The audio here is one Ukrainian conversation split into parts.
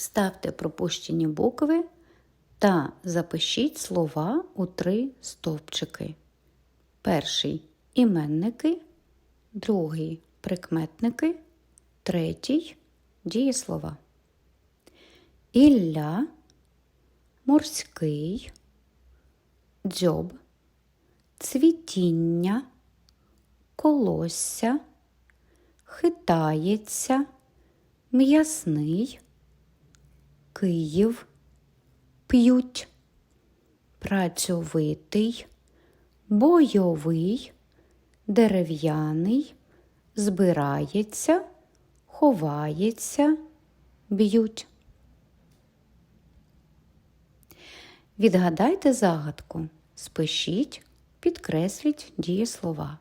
Вставте пропущені букви та запишіть слова у три стовпчики. Перший іменники, другий прикметники, третій дієслова. Ілля, морський, дзьоб, цвітіння, колосся, хитається, м'ясний, Київ, п'ють, працьовитий, бойовий, дерев'яний, збирається, ховається, б'ють. Відгадайте загадку, спишіть, підкресліть дієслова.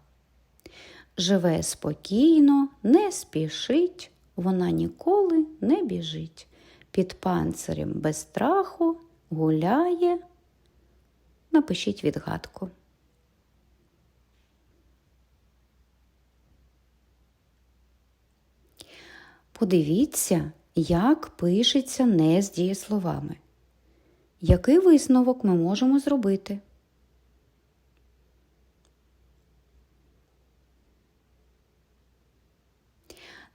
Живе спокійно, не спішить, вона ніколи не біжить. Під панцирем без страху гуляє. Напишіть відгадку. Подивіться, як пишеться не з дієсловами. Який висновок ми можемо зробити?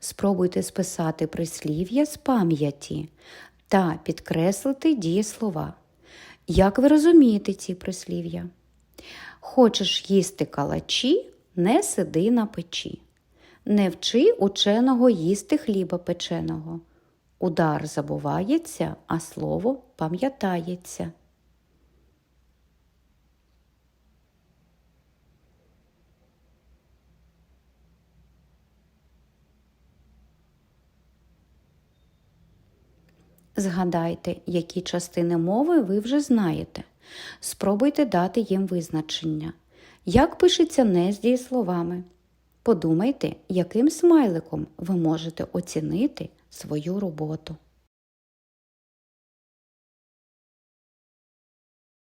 Спробуйте списати прислів'я з пам'яті та підкреслити дієслова. Як ви розумієте ці прислів'я? Хочеш їсти калачі, не сиди на печі. Не вчи ученого їсти хліба печеного. Удар забувається, а слово пам'ятається. Згадайте, які частини мови ви вже знаєте. Спробуйте дати їм визначення. Як пишеться не з дієсловами? Подумайте, яким смайликом ви можете оцінити свою роботу.